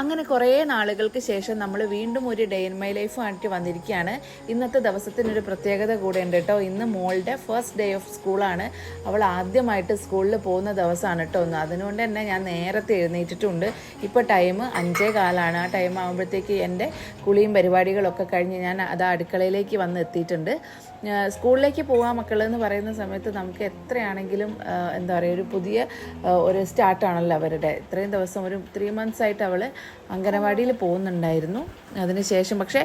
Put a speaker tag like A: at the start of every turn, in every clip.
A: അങ്ങനെ കുറേ നാളുകൾക്ക് ശേഷം നമ്മൾ വീണ്ടും ഒരു ഡേ ഇൻ മൈ ലൈഫുമായിട്ട് വന്നിരിക്കുകയാണ്. ഇന്നത്തെ ദിവസത്തിനൊരു പ്രത്യേകത കൂടെ ഉണ്ട് കേട്ടോ. ഇന്ന് മോളുടെ ഫസ്റ്റ് ഡേ ഓഫ് സ്കൂളാണ് അവൾ ആദ്യമായിട്ട് സ്കൂളിൽ പോകുന്ന ദിവസമാണ് കേട്ടോ ഒന്ന് അതുകൊണ്ട് തന്നെ ഞാൻ നേരത്തെ എഴുന്നേറ്റിട്ടുണ്ട്. ഇപ്പോൾ ടൈം അഞ്ചേ കാലാണ്. ആ ടൈം ആകുമ്പോഴത്തേക്ക് എന്റെ കുളിയും പരിപാടികളൊക്കെ കഴിഞ്ഞ് ഞാൻ അത് അടുക്കളയിലേക്ക് വന്ന് എത്തിയിട്ടുണ്ട്. സ്കൂളിലേക്ക് പോകാൻ മക്കൾ എന്ന് പറയുന്ന സമയത്ത് നമുക്ക് എത്രയാണെങ്കിലും എന്താ പറയുക ഒരു പുതിയ ഒരു സ്റ്റാർട്ടാണല്ലോ അവരുടെ. ഇത്രയും ദിവസം ഒരു ത്രീ മന്ത്സ് ആയിട്ട് അവൾ അംഗനവാടിയിൽ പോകുന്നുണ്ടായിരുന്നു. അതിനുശേഷം പക്ഷേ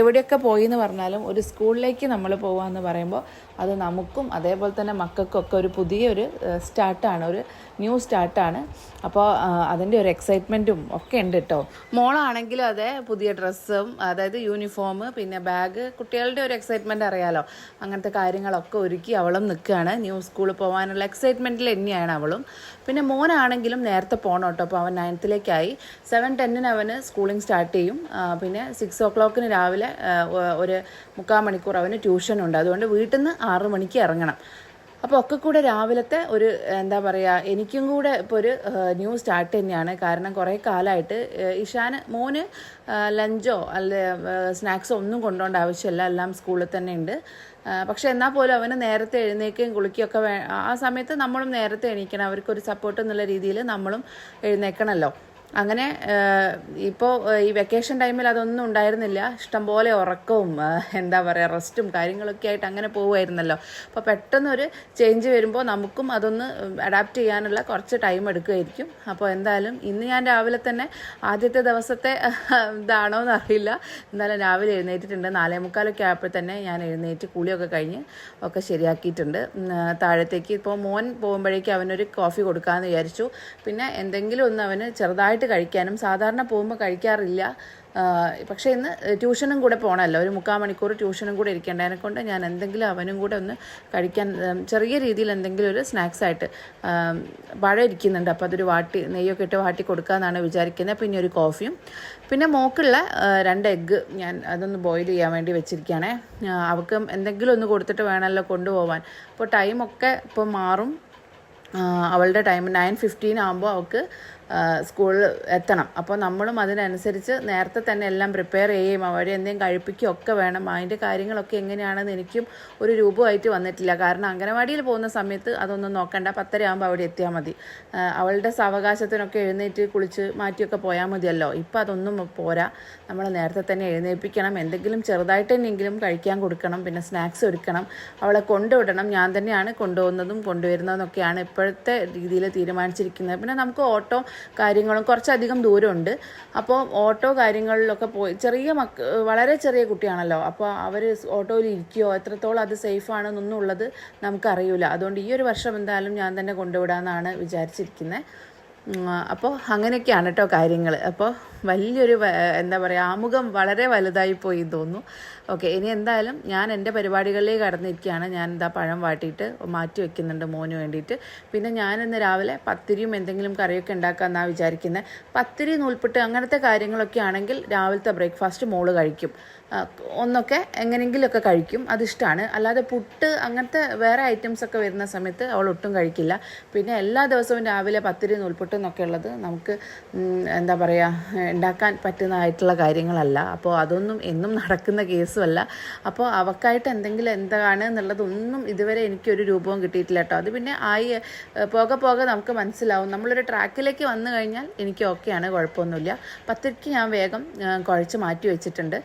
A: എവിടെയൊക്കെ പോയി എന്ന് പറഞ്ഞാലും ഒരു സ്കൂളിലേക്ക് നമ്മൾ പോകാമെന്ന് പറയുമ്പോൾ അത് നമുക്കും അതേപോലെ തന്നെ മക്കൾക്കൊക്കെ ഒരു പുതിയൊരു സ്റ്റാർട്ടാണ് ഒരു ന്യൂ സ്റ്റാർട്ടാണ് അപ്പോൾ അതിന്റെ ഒരു എക്സൈറ്റ്മെന്റും ഒക്കെ ഉണ്ട് കേട്ടോ മോളാണെങ്കിലും അതെ പുതിയ ഡ്രസ്സും അതായത് യൂണിഫോം പിന്നെ ബാഗ് കുട്ടികളുടെ ഒരു എക്സൈറ്റ്മെന്റ് അറിയാലോ. അങ്ങനത്തെ കാര്യങ്ങളൊക്കെ ഒരുക്കി അവളും നിൽക്കുകയാണ് ന്യൂ സ്കൂളിൽ പോകാനുള്ള എക്സൈറ്റ്മെന്റിൽ തന്നെയാണ് അവളും. പിന്നെ മോനാണെങ്കിലും നേരത്തെ പോകണം കേട്ടോ. അപ്പോൾ അവൻ നയൻത്തിലേക്കായി സെവൻ ടെന്നിന് അവന് സ്കൂളിംഗ് സ്റ്റാർട്ട് ചെയ്യും. പിന്നെ സിക്സ് ഓ ക്ലോക്കിന് രാവിലെ ഒരു മുക്കാൽ മണിക്കൂർ അവന് ട്യൂഷൻ ഉണ്ട്. അതുകൊണ്ട് വീട്ടിൽ നിന്ന് ആറ് മണിക്ക് ഇറങ്ങണം. അപ്പോൾ ഒക്കെ കൂടെ രാവിലത്തെ ഒരു എന്താ പറയുക എനിക്കും കൂടെ ഇപ്പോൾ ഒരു ന്യൂ സ്റ്റാർട്ട് തന്നെയാണ്. കാരണം കുറേ കാലമായിട്ട് ഇഷാന് മോന് ലഞ്ചോ അല്ല സ്നാക്സോ ഒന്നും കൊണ്ടുപോകേണ്ട ആവശ്യമില്ല എല്ലാം സ്കൂളിൽ തന്നെ ഉണ്ട്. പക്ഷെ എന്നാൽ പോലും അവന് നേരത്തെ എഴുന്നേക്കുകയും കുളിക്കുകയൊക്കെ വേ ആ സമയത്ത് നമ്മളും നേരത്തെ എണീക്കണം. അവർക്കൊരു സപ്പോർട്ട് എന്നുള്ള രീതിയിൽ നമ്മളും എഴുന്നേക്കണമല്ലോ അങ്ങനെ ഇപ്പോൾ ഈ വെക്കേഷൻ ടൈമിൽ അതൊന്നും ഉണ്ടായിരുന്നില്ല. ഇഷ്ടംപോലെ ഉറക്കവും എന്താ പറയുക റെസ്റ്റും കാര്യങ്ങളൊക്കെ ആയിട്ട് അങ്ങനെ പോവുമായിരുന്നല്ലോ. അപ്പോൾ പെട്ടെന്നൊരു ചേഞ്ച് വരുമ്പോൾ നമുക്കും അതൊന്ന് അഡാപ്റ്റ് ചെയ്യാനുള്ള കുറച്ച് ടൈം എടുക്കുമായിരിക്കും. അപ്പോൾ എന്തായാലും ഇന്ന് ഞാൻ രാവിലെ തന്നെ ആദ്യത്തെ ദിവസത്തെ ഇതാണോ എന്നറിയില്ല എന്നാലും രാവിലെ എഴുന്നേറ്റിട്ടുണ്ട്. നാലേ മുക്കാലൊക്കെ ആയപ്പോൾ തന്നെ ഞാൻ എഴുന്നേറ്റ് കുളിയൊക്കെ കഴിഞ്ഞ് ഒക്കെ ശരിയാക്കിയിട്ടുണ്ട്. താഴത്തേക്ക് ഇപ്പോൾ മോൻ പോകുമ്പോഴേക്കും അവനൊരു കോഫി കൊടുക്കാമെന്ന് വിചാരിച്ചു. പിന്നെ എന്തെങ്കിലും ഒന്ന് അവന് ചെറുതായിട്ട് കഴിക്കാനും സാധാരണ പോകുമ്പോൾ കഴിക്കാറില്ല. പക്ഷേ ഇന്ന് ട്യൂഷനും കൂടെ പോകണമല്ലോ ഒരു മുക്കാൽ മണിക്കൂർ ട്യൂഷനും കൂടെ ഇരിക്കേണ്ടതിനെ കൊണ്ട് ഞാൻ എന്തെങ്കിലും അവനും കൂടെ ഒന്ന് കഴിക്കാൻ ചെറിയ രീതിയിൽ എന്തെങ്കിലും ഒരു സ്നാക്സ് ആയിട്ട് പഴം ഇരിക്കുന്നുണ്ട്. അപ്പോൾ അതൊരു വാട്ടി നെയ്യൊക്കെ ഇട്ട് വാട്ടി കൊടുക്കാമെന്നാണ് വിചാരിക്കുന്നത് പിന്നെ ഒരു കോഫിയും. പിന്നെ മോക്കുള്ള രണ്ട് എഗ്ഗ് ഞാൻ അതൊന്ന് ബോയിൽ ചെയ്യാൻ വേണ്ടി വെച്ചിരിക്കുകയാണേ അവൾക്ക് എന്തെങ്കിലും ഒന്ന് കൊടുത്തിട്ട് വേണമല്ലോ കൊണ്ടുപോകാൻ അപ്പോൾ ടൈമൊക്കെ ഇപ്പോൾ മാറും. അവളുടെ ടൈം നയൻ ഫിഫ്റ്റീൻ ആകുമ്പോൾ അവൾക്ക് സ്കൂളിൽ എത്തണം. അപ്പോൾ നമ്മളും അതിനനുസരിച്ച് നേരത്തെ തന്നെ എല്ലാം പ്രിപ്പയർ ചെയ്യുകയും അവരെ എന്തെങ്കിലും കഴിപ്പിക്കുകയും ഒക്കെ വേണം. അതിന്റെ കാര്യങ്ങളൊക്കെ എങ്ങനെയാണെന്ന് എനിക്കും ഒരു രൂപമായിട്ട് വന്നിട്ടില്ല. കാരണം അംഗനവാടിയിൽ പോകുന്ന സമയത്ത് അതൊന്നും നോക്കണ്ട. പത്തര ആകുമ്പോൾ അവിടെ എത്തിയാൽ മതി. അവളുടെ സാവകാശത്തിനൊക്കെ എഴുന്നേറ്റ് കുളിച്ച് മാറ്റിയൊക്കെ പോയാൽ മതിയല്ലോ. ഇപ്പം അതൊന്നും പോരാ. നമ്മൾ നേരത്തെ തന്നെ എഴുന്നേൽപ്പിക്കണം. എന്തെങ്കിലും ചെറുതായിട്ട് തന്നെയെങ്കിലും കഴിക്കാൻ കൊടുക്കണം. പിന്നെ സ്നാക്സ് ഒരുക്കണം. അവളെ കൊണ്ടുവിടണം. ഞാൻ തന്നെയാണ് കൊണ്ടുപോകുന്നതും കൊണ്ടുവരുന്നതെന്നൊക്കെയാണ് ഇപ്പോഴത്തെ രീതിയിൽ തീരുമാനിച്ചിരിക്കുന്നത്. പിന്നെ നമുക്ക് ഓട്ടോ കാര്യങ്ങളും കുറച്ചധികം ദൂരമുണ്ട്. അപ്പോൾ ഓട്ടോ കാര്യങ്ങളിലൊക്കെ പോയി ചെറിയ മക്ക വളരെ ചെറിയ കുട്ടിയാണല്ലോ. അപ്പോൾ അവർ ഓട്ടോയിൽ ഇരിക്കുകയോ എത്രത്തോളം അത് സേഫ് ആണെന്നൊന്നും ഉള്ളത് നമുക്കറിയില്ല. അതുകൊണ്ട് ഈ ഒരു വർഷം എന്തായാലും ഞാൻ തന്നെ കൊണ്ടുവിടാമെന്നാണ് വിചാരിച്ചിരിക്കുന്നത്. അപ്പോൾ അങ്ങനെയൊക്കെയാണ് കേട്ടോ കാര്യങ്ങൾ. അപ്പോൾ വലിയൊരു എന്താ പറയുക ആമുഖം വളരെ വലുതായി പോയി തോന്നുന്നു. ഓക്കെ ഇനി എന്തായാലും ഞാൻ എന്റെ പരിപാടികളിലേക്ക് കടന്നിരിക്കുകയാണ്. ഞാൻ എന്താ പഴം വാട്ടിയിട്ട് മാറ്റി വെക്കുന്നുണ്ട് മോന് വേണ്ടിയിട്ട്. പിന്നെ ഞാൻ ഇന്ന് രാവിലെ പത്തിരിയും എന്തെങ്കിലും കറിയൊക്കെ ഉണ്ടാക്കാമെന്നാണ് വിചാരിക്കുന്നത് പത്തിരി നൂൽപ്പിട്ട് അങ്ങനത്തെ കാര്യങ്ങളൊക്കെ ആണെങ്കിൽ രാവിലത്തെ ബ്രേക്ക്ഫാസ്റ്റ് മോൾ കഴിക്കും. ഒന്നൊക്കെ എങ്ങനെയെങ്കിലുമൊക്കെ കഴിക്കും. അതിഷ്ടമാണ് അല്ലാതെ പുട്ട് അങ്ങനത്തെ വേറെ ഐറ്റംസ് ഒക്കെ വരുന്ന സമയത്ത് അവൾ ഒട്ടും കഴിക്കില്ല. പിന്നെ എല്ലാ ദിവസവും രാവിലെ പത്തിരി നൂൽപുട്ട് എന്നൊക്കെ ഉള്ളത് നമുക്ക് എന്താ പറയുക ഉണ്ടാക്കാൻ പറ്റുന്നതായിട്ടുള്ള കാര്യങ്ങളല്ല. അപ്പോൾ അതൊന്നും എന്നും നടക്കുന്ന കേസുമല്ല. അപ്പോൾ അവക്കായിട്ട് എന്തെങ്കിലും എന്താണ് എന്നുള്ളതൊന്നും ഇതുവരെ എനിക്കൊരു രൂപവും കിട്ടിയിട്ടില്ല കേട്ടോ. അത് പിന്നെ ആയി പോകെ പോകെ നമുക്ക് മനസ്സിലാവും. നമ്മളൊരു ട്രാക്കിലേക്ക് വന്നു കഴിഞ്ഞാൽ എനിക്ക് ഓക്കെയാണ് കുഴപ്പമൊന്നുമില്ല. പത്തിരിക്ക് ഞാൻ വേഗം കുഴച്ച് മാറ്റി വെച്ചിട്ടുണ്ട്.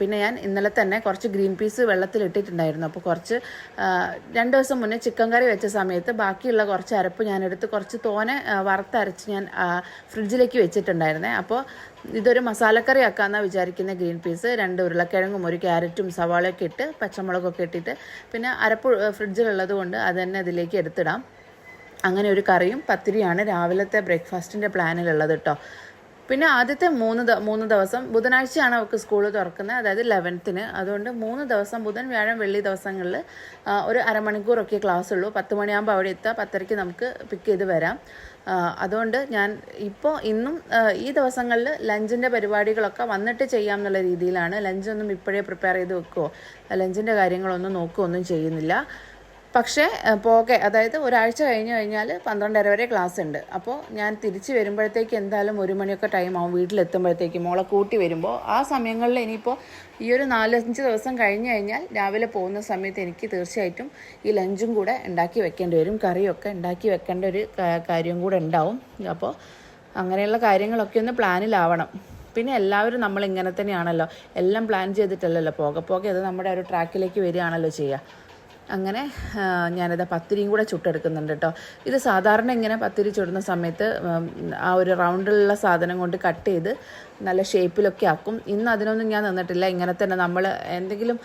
A: പിന്നെ ഞാൻ ഇന്നലെ തന്നെ കുറച്ച് ഗ്രീൻ പീസ് വെള്ളത്തിലിട്ടിട്ടുണ്ടായിരുന്നു അപ്പോൾ കുറച്ച് രണ്ട് ദിവസം മുന്നേ ചിക്കൻ കറി വെച്ച സമയത്ത് ബാക്കിയുള്ള കുറച്ച് അരപ്പ് ഞാനെടുത്ത് കുറച്ച് തോനെ വറുത്തരച്ച് ഞാൻ ഫ്രിഡ്ജിലേക്ക് വെച്ചിട്ടുണ്ടായിരുന്നേ. അപ്പോൾ ഇതൊരു മസാലക്കറി ആക്കാമെന്നാണ് വിചാരിക്കുന്ന ഗ്രീൻ പീസ്. രണ്ട് ഉരുളക്കിഴങ്ങും ഒരു ക്യാരറ്റും സവാളയൊക്കെ ഇട്ട് പച്ചമുളകൊക്കെ ഇട്ടിട്ട് പിന്നെ അരപ്പ് ഫ്രിഡ്ജിലുള്ളത് കൊണ്ട് അത് തന്നെ ഇതിലേക്ക് എടുത്തിടാം. അങ്ങനെ ഒരു കറിയും പത്തിരിയാണ് രാവിലത്തെ ബ്രേക്ക്ഫാസ്റ്റിന്റെ പ്ലാനിലുള്ളത് കേട്ടോ പിന്നെ ആദ്യത്തെ മൂന്ന് മൂന്ന് ദിവസം ബുധനാഴ്ചയാണ് അവർക്ക് സ്കൂൾ തുറക്കുന്നത്. അതായത് ലെവൻത്തിന് അതുകൊണ്ട് മൂന്ന് ദിവസം ബുധൻ വ്യാഴം വെള്ളി ദിവസങ്ങളിൽ ഒരു അരമണിക്കൂറൊക്കെ ക്ലാസ് ഉള്ളൂ പത്ത് മണിയാകുമ്പോൾ അവിടെ എത്തുക. പത്തരയ്ക്ക് നമുക്ക് പിക്ക് ചെയ്ത് വരാം. അതുകൊണ്ട് ഞാൻ ഇപ്പോൾ ഇന്നും ഈ ദിവസങ്ങളിൽ ലഞ്ചിന്റെ പരിപാടികളൊക്കെ വന്നിട്ട് ചെയ്യാം എന്നുള്ള രീതിയിലാണ്. ലഞ്ചൊന്നും ഇപ്പോഴേ പ്രിപ്പയർ ചെയ്ത് വെക്കുമോ ലഞ്ചിന്റെ കാര്യങ്ങളൊന്നും നോക്കുകയൊന്നും ചെയ്യുന്നില്ല. പക്ഷേ പോകെ അതായത് ഒരാഴ്ച കഴിഞ്ഞ് കഴിഞ്ഞാൽ പന്ത്രണ്ടര വരെ ക്ലാസ് ഉണ്ട്. അപ്പോൾ ഞാൻ തിരിച്ച് വരുമ്പോഴത്തേക്ക് എന്തായാലും ഒരു മണിയൊക്കെ ടൈം ആവും വീട്ടിലെത്തുമ്പോഴത്തേക്ക്. മോളെ കൂട്ടി വരുമ്പോൾ ആ സമയങ്ങളിൽ ഇനിയിപ്പോൾ ഈ ഒരു നാലഞ്ച് ദിവസം കഴിഞ്ഞ് കഴിഞ്ഞാൽ രാവിലെ പോകുന്ന സമയത്ത് എനിക്ക് തീർച്ചയായിട്ടും ഈ ലഞ്ചും കൂടെ ഉണ്ടാക്കി വെക്കേണ്ടി വരും. കറിയൊക്കെ ഉണ്ടാക്കി വെക്കേണ്ട ഒരു കാര്യം കൂടെ ഉണ്ടാവും. അപ്പോൾ അങ്ങനെയുള്ള കാര്യങ്ങളൊക്കെ ഒന്ന് പ്ലാനിലാവണം. പിന്നെ എല്ലാവരും നമ്മൾ ഇങ്ങനെ തന്നെയാണല്ലോ. എല്ലാം പ്ലാൻ ചെയ്തിട്ടല്ലല്ലോ. പോകെ പോകെ അത് നമ്മുടെ ഒരു ട്രാക്കിലേക്ക് വരികയാണല്ലോ ചെയ്യുക. അങ്ങനെ ഞാനിത് പത്തിരിയും കൂടെ ചുട്ടെടുക്കുന്നുണ്ട് കേട്ടോ ഇത് സാധാരണ ഇങ്ങനെ പത്തിരി ചുടുന്ന സമയത്ത് ആ ഒരു റൗണ്ടിലുള്ള സാധനം കൊണ്ട് കട്ട് ചെയ്ത് നല്ല ഷേപ്പിലൊക്കെ ആക്കും. ഇന്ന് അതിനൊന്നും ഞാൻ നിന്നിട്ടില്ല. ഇങ്ങനെ തന്നെ നമ്മൾ എന്തെങ്കിലും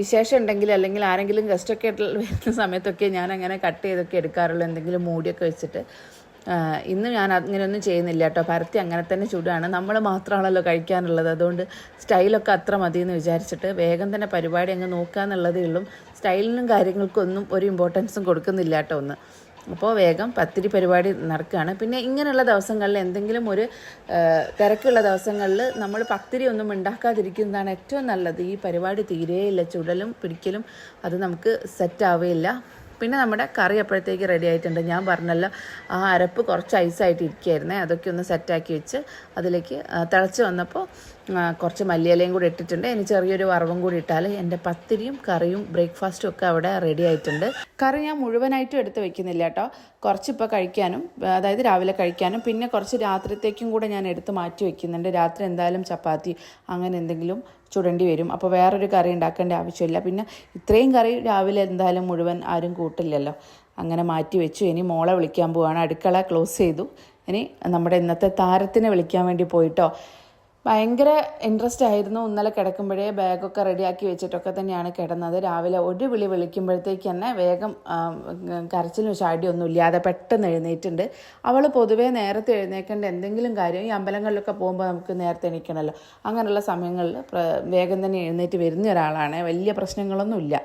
A: വിശേഷം ഉണ്ടെങ്കിൽ അല്ലെങ്കിൽ ആരെങ്കിലും ഗസ്റ്റൊക്കെ വരുന്ന സമയത്തൊക്കെ ഞാൻ അങ്ങനെ കട്ട് ചെയ്തൊക്കെ എടുക്കാറുള്ളൂ. എന്തെങ്കിലും മൂടിയൊക്കെ വെച്ചിട്ട്. ഇന്ന് ഞാൻ അങ്ങനെയൊന്നും ചെയ്യുന്നില്ല കേട്ടോ പരത്തി അങ്ങനെ തന്നെ ചുടുകയാണ് നമ്മൾ മാത്രമാണല്ലോ കഴിക്കാനുള്ളത്. അതുകൊണ്ട് സ്റ്റൈലൊക്കെ അത്ര മതി എന്ന് വിചാരിച്ചിട്ട് വേഗം തന്നെ പരിപാടി അങ്ങ് നോക്കുക എന്നുള്ളതേ ഉള്ളൂ. സ്റ്റൈലിനും കാര്യങ്ങൾക്കും ഒന്നും ഒരു ഇമ്പോർട്ടൻസും കൊടുക്കുന്നില്ല കേട്ടോ ഒന്ന്. അപ്പോൾ വേഗം പത്തിരി പരിപാടി നടക്കുകയാണ്. പിന്നെ ഇങ്ങനെയുള്ള ദിവസങ്ങളിൽ എന്തെങ്കിലും ഒരു തിരക്കുള്ള ദിവസങ്ങളിൽ നമ്മൾ പത്തിരി ഒന്നും ഉണ്ടാക്കാതിരിക്കുന്നതാണ് ഏറ്റവും നല്ലത്. ഈ പരിപാടി തീരേയില്ല. ചുടലും പിടിക്കലും അത് നമുക്ക് സെറ്റ് ആവുകയില്ല പിന്നെ നമ്മുടെ കറി അപ്പോഴത്തേക്ക് റെഡി ആയിട്ടുണ്ട്. ഞാൻ പറഞ്ഞല്ലോ ആ അരപ്പ് കുറച്ച് ഐസായിട്ട് ഇരിക്കുകയായിരുന്നേ അതൊക്കെ ഒന്ന് സെറ്റാക്കി വെച്ച് അതിലേക്ക് തിളച്ച് വന്നപ്പോൾ കുറച്ച് മല്ലിയിലയും കൂടി ഇട്ടിട്ടുണ്ട്. ഇനി ചെറിയൊരു വറവും കൂടി ഇട്ടാൽ എന്റെ പത്തിരിയും കറിയും ബ്രേക്ക്ഫാസ്റ്റും ഒക്കെ അവിടെ റെഡി ആയിട്ടുണ്ട്. കറി ഞാൻ മുഴുവനായിട്ടും എടുത്ത് വെക്കുന്നില്ല കേട്ടോ. കുറച്ചിപ്പോൾ കഴിക്കാനും അതായത് രാവിലെ കഴിക്കാനും പിന്നെ കുറച്ച് രാത്രിത്തേക്കും കൂടെ ഞാൻ എടുത്ത് മാറ്റി വെക്കുന്നുണ്ട്. രാത്രി എന്തായാലും ചപ്പാത്തി അങ്ങനെ എന്തെങ്കിലും ചുടേണ്ടി വരും. അപ്പോൾ വേറൊരു കറി ഉണ്ടാക്കേണ്ട ആവശ്യമില്ല. പിന്നെ ഇത്രയും കറി രാവിലെ എന്തായാലും മുഴുവൻ ആരും കൂട്ടില്ലല്ലോ. അങ്ങനെ മാറ്റി വെച്ചു. ഇനി മോളെ വിളിക്കാൻ പോവാണ്. അടുക്കള ക്ലോസ് ചെയ്തു. ഇനി നമ്മുടെ ഇന്നത്തെ താരത്തിനെ വിളിക്കാൻ വേണ്ടി പോയിട്ടോ? ഭയങ്കര ഇൻട്രസ്റ്റ് ആയിരുന്നു. ഇന്നലെ കിടക്കുമ്പോഴേ ബാഗൊക്കെ റെഡിയാക്കി വെച്ചിട്ടൊക്കെ തന്നെയാണ് കിടന്നത്. രാവിലെ ഒരു വിളി വിളിക്കുമ്പോഴത്തേക്ക് തന്നെ വേഗം കരച്ചിലും ചാടിയൊന്നും ഇല്ലാതെ പെട്ടെന്ന് എഴുന്നേറ്റുണ്ട് അവൾ പൊതുവേ നേരത്തെ എഴുന്നേക്കേണ്ട എന്തെങ്കിലും കാര്യം ഈ അമ്പലങ്ങളിലൊക്കെ പോകുമ്പോൾ നമുക്ക് നേരത്തെ എണീക്കണമല്ലോ അങ്ങനെയുള്ള സമയങ്ങളിൽ വേഗം തന്നെ എഴുന്നേറ്റ് വരുന്ന ഒരാളാണ്. വലിയ പ്രശ്നങ്ങളൊന്നുമില്ല.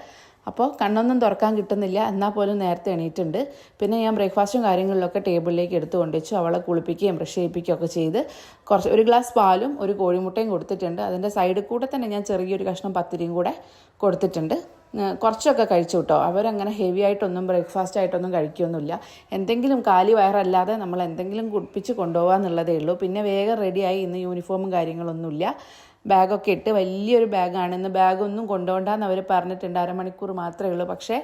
A: അപ്പോൾ കണ്ണൊന്നും തുറക്കാൻ കിട്ടുന്നില്ല എന്നാൽ പോലും നേരത്തെ എണീറ്റുണ്ട്. പിന്നെ ഞാൻ ബ്രേക്ക്ഫാസ്റ്റും കാര്യങ്ങളിലൊക്കെ ടേബിളിലേക്ക് എടുത്തു കൊണ്ടുവച്ചു അവളെ കുളിപ്പിക്കുകയും ബ്രഷ് ചെയ്യിപ്പിക്കുകയും ഒക്കെ ചെയ്ത്. കുറച്ച് ഒരു ഗ്ലാസ് പാലും ഒരു കോഴിമുട്ടയും കൊടുത്തിട്ടുണ്ട്. അതിന്റെ സൈഡിൽ കൂടെ തന്നെ ഞാൻ ചെറിയൊരു കഷ്ണം പത്തിരിയും കൂടെ കൊടുത്തിട്ടുണ്ട്. കുറച്ചൊക്കെ കഴിച്ചു കേട്ടോ. അവരങ്ങനെ ഹെവി ആയിട്ടൊന്നും ബ്രേക്ക്ഫാസ്റ്റ് ആയിട്ടൊന്നും കഴിക്കുകയൊന്നുമില്ല എന്തെങ്കിലും കാലി വയറല്ലാതെ നമ്മൾ എന്തെങ്കിലും കുടിപ്പിച്ച് കൊണ്ടുപോകാന്നുള്ളതേ ഉള്ളൂ. പിന്നെ വേഗം റെഡിയായി ഇന്ന് യൂണിഫോമും കാര്യങ്ങളൊന്നുമില്ല. ബാഗൊക്കെ ഇട്ട് വലിയൊരു ബാഗാണ്. ഇന്ന് ബാഗൊന്നും കൊണ്ടുപോകണ്ടെന്ന് അവർ പറഞ്ഞിട്ടുണ്ട്. അരമണിക്കൂർ മാത്രമേ ഉള്ളൂ. പക്ഷേ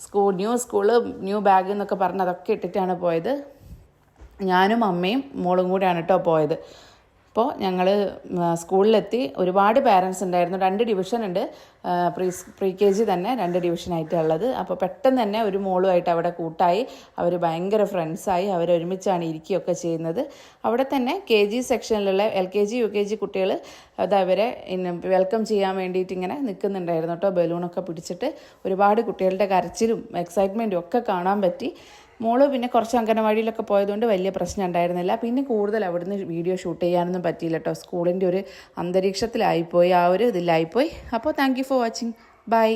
A: school new school new bag എന്നൊക്കെ പറഞ്ഞ് അതൊക്കെ ഇട്ടിട്ടാണ് പോയത്. ഞാനും അമ്മയും മോളും കൂടെയാണ് കേട്ടോ പോയത്. അപ്പോൾ ഞങ്ങൾ സ്കൂളിലെത്തി ഒരുപാട് പാരൻസ് ഉണ്ടായിരുന്നു. രണ്ട് ഡിവിഷൻ ഉണ്ട്. പ്രീ പ്രീ കെ ജി തന്നെ രണ്ട് ഡിവിഷനായിട്ടുള്ളത് അപ്പോൾ പെട്ടെന്ന് തന്നെ ഒരു മോളുമായിട്ട് അവിടെ കൂട്ടായി. അവർ ഭയങ്കര ഫ്രണ്ട്സായി അവർ ഒരുമിച്ചാണ് ഇരിക്കുകയൊക്കെ ചെയ്യുന്നത്. അവിടെ തന്നെ K G സെക്ഷനിലുള്ള L K G U K G കുട്ടികൾ അത് അവരെ വെൽക്കം ചെയ്യാൻ വേണ്ടിയിട്ട് ഇങ്ങനെ നിൽക്കുന്നുണ്ടായിരുന്നു കേട്ടോ. ബലൂണൊക്കെ പിടിച്ചിട്ട് ഒരുപാട് കുട്ടികളുടെ കരച്ചിലും എക്സൈറ്റ്മെന്റും ഒക്കെ കാണാൻ പറ്റി. മോൾ പിന്നെ കുറച്ച് അംഗനവാടിയിലൊക്കെ പോയതുകൊണ്ട് വലിയ പ്രശ്നം ഉണ്ടായിരുന്നില്ല. പിന്നെ കൂടുതൽ അവിടുന്ന് വീഡിയോ ഷൂട്ട് ചെയ്യാനൊന്നും പറ്റിയില്ല കേട്ടോ സ്കൂളിന്റെ ഒരു അന്തരീക്ഷത്തിലായിപ്പോയി. ആ ഒരു ഇതിലായിപ്പോയി. അപ്പോൾ താങ്ക് ഫോർ വാച്ചിങ് ബൈ